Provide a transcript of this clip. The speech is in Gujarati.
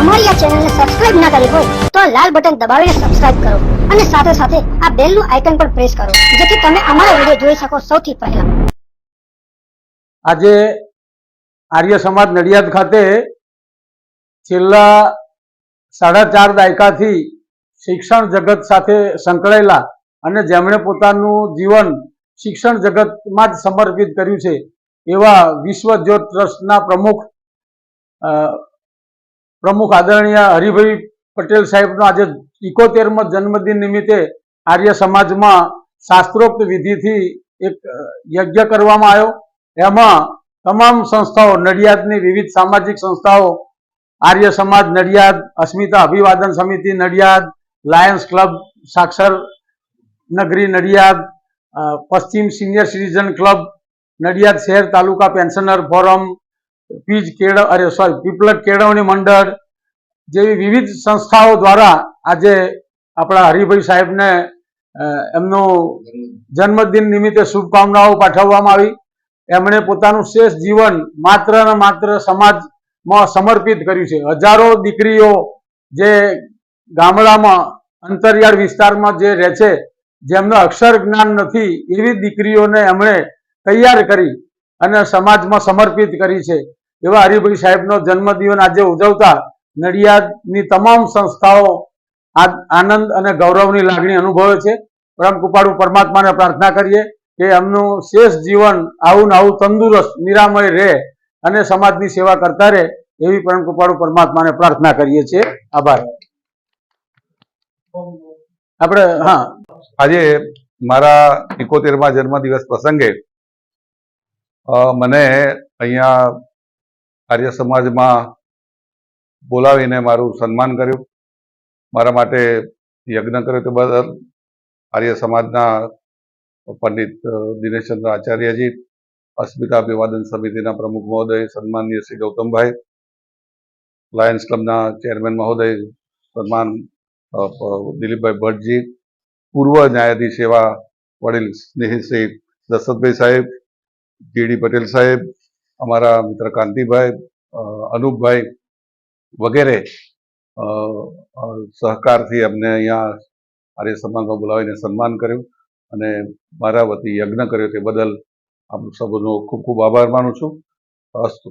અમારી આ ચેનલને સબસ્ક્રાઇબ ના કરી હોય તો આ લાલ બટન દબાવીને સબસ્ક્રાઇબ કરો અને સાથે સાથે આ બેલનું આઇકન પણ પ્રેસ કરો, જેથી તમે અમારા વીડિયો જોઈ શકો સૌથી પહેલા. આજે આર્ય સમાજ નડિયાદ ખાતે છેલ્લા સાડા ચાર દાયકાથી શિક્ષણ જગત સાથે સંકળાયેલા અને જેમણે પોતાનું જીવન શિક્ષણ જગતમાં જ સમર્પિત કર્યું છે, એવા વિશ્વ જ્યોત ટ્રસ્ટના પ્રમુખ પ્રમુખ આદરણીય હરિભાઈ પટેલ સાહેબનો આજે ઇકોતેરમો જન્મદિન નિમિત્તે આર્ય સમાજમાં શાસ્ત્રોક્ત વિધિથી એક યજ્ઞ કરવામાં આવ્યો. એમાં તમામ સંસ્થાઓ, નડિયાદની વિવિધ સામાજિક સંસ્થાઓ, આર્ય સમાજ નડિયાદ, અસ્મિતા અભિવાદન સમિતિ નડિયાદ, લાયન્સ ક્લબ, સાક્ષર નગરી નડિયાદ પશ્ચિમ સિનિયર સિટીઝન ક્લબ, નડિયાદ શહેર તાલુકા પેન્શનર ફોરમ, પીજ કેળ અરે, સોરી પીપલક કેળવણી મંડળ જેવી વિવિધ સંસ્થાઓ દ્વારા આજે આપણા હરિભાઈ સાહેબને એમનો જન્મદિન નિમિત્તે શુભકામનાઓ પાઠવવામાં આવી. એમણે પોતાનું શેષ જીવન માત્ર ને માત્ર સમાજમાં સમર્પિત કર્યું છે. હજારો દીકરીઓ જે ગામડામાં, અંતરિયાળ વિસ્તારમાં જે રહે છે, જેમને અક્ષર જ્ઞાન નથી, એવી દીકરીઓને એમણે તૈયાર કરી અને સમાજમાં સમર્પિત કરી છે. એવા હરિભાઈ સાહેબનો જન્મદિવસ આજે ઉજવતા નડિયાદની તમામ સંસ્થાઓ આનંદ અને ગૌરવની લાગણી અનુભવે છે. પરમ પરમાત્માને પ્રાર્થના કરીએ કે એમનું શેષ જીવન આવું આવું તંદુરસ્ત, નિરામય રહે અને સમાજની સેવા કરતા રહે એવી પરમ પરમાત્માને પ્રાર્થના કરીએ છીએ. આભાર. આપણે, હા. આજે મારા ઇકોતેરમા જન્મદિવસ પ્રસંગે મને અહીંયા આર્ય સમાજમાં બોલાવીને મારું સન્માન કર્યું. મારા માટે યજ્ઞ કર્યો તે બદલ આર્ય સમાજના પંડિત દિનેશચંદ્ર આચાર્યજી, અસ્મિતા અભિવાદન સમિતિના પ્રમુખ મહોદય, સન્માનીય શ્રી ગૌતમભાઈ, લાયન્સ ક્લબના ચેરમેન મહોદય, સન્માન દિલીપભાઈ ભટ્ટજી, પૂર્વ ન્યાયાધીશ એવા વડીલ સ્નેહી શ્રી દશરથભાઈ સાહેબ જીડી પટેલ સાહેબ, અમારા મિત્ર કાંતિભાઈ અનુપભાઈ વગેરે સહકારથી અમને અહીંયા આર્ય સમાજમાં બોલાવીને સન્માન કર્યું અને મારા વતી યજ્ઞ કર્યો તે બદલ આપ સૌનો ખૂબ ખૂબ આભાર માનું છું. અસ્તુ.